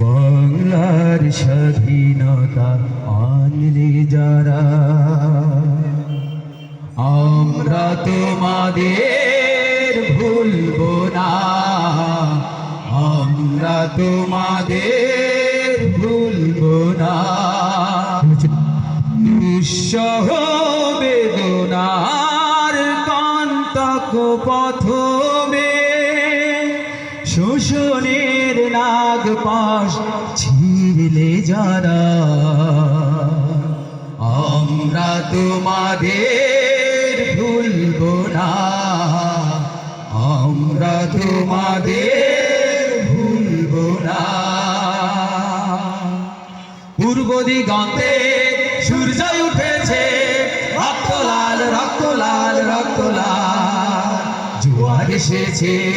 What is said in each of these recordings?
বাংলার স্বাধীনতা আনলে যারা, আমরা তোমাদের ভুলবো না। আমরা তোমাদের ভুলবো না। দুঃসহ বেদনার কান্তক পথমে শোষণের নাগ পাশ ছিঁড়লে যারা। আমরা তোমাদের ভুলবো না। আমরা তোমাদের ভুলবো না। পূর্ব দিগন্তে সূর্য উঠেছে। এসেছে।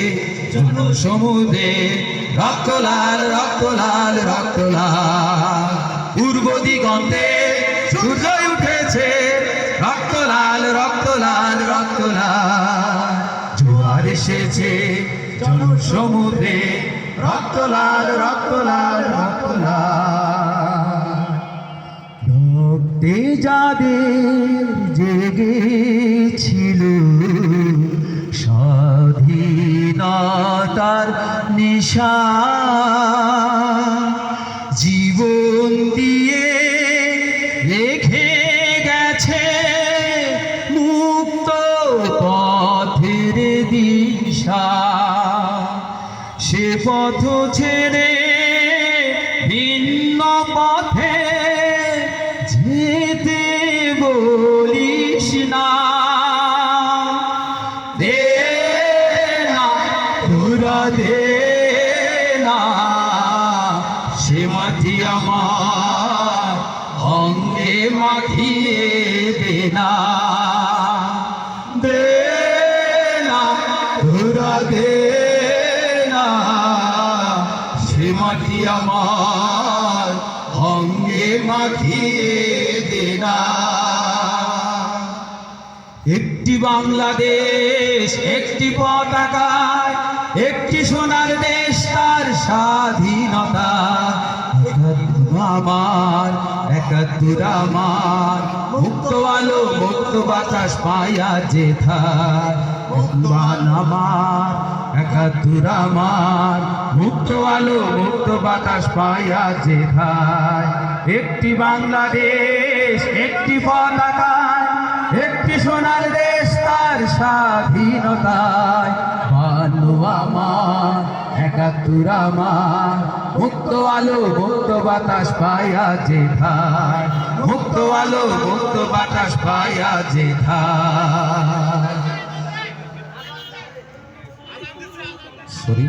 জন সমুদ্রে। রক্ত লাল রক্ত লাল রক্ত লাল। পূর্ব দিগন্তে সূর্য উঠেছে। রক্ত লাল রক্ত লাল রক্ত লাল। জোয়ার এসেছে। জন সমুদ্রে। রক্ত লাল রক্ত লাল রক্ত লাল। রক্তে যাদের জেগেছিল। স্বাধীনতার নিশা। জীবন দিয়ে রেখে গেছে মুক্ত পথের দিশা। সে পথ ছেড়ে ভিন্ন পথে যেতে বলিস না। তোরা না, সে মাটি আমার অঙ্গে মাখিয়ে দে না। দে না দে না, সে মাটি আমার অঙ্গে মাখিয়ে দে না। একটি বাংলাদেশ, একটি পতাকায় একটি সোনার দেশ, তার স্বাধীনতা। আমার একাত্তর আমার। মুক্ত আলো, মুক্ত বাতাস পায়া মুক্তবান আমার একাত্তর আমার। মুক্ত আলো, মুক্ত বাতাস পায়া যেথায় একটি বাংলাদেশ, একটি পতাকায় একটি সোনার দেশ, তার স্বাধীনতায়। আমার একাত্তর আমার মুক্ত আলো, মুক্ত বাতাস পাইয়া যেথায় মুক্ত আলো, মুক্ত বাতাস পাইয়া যেথায় সরি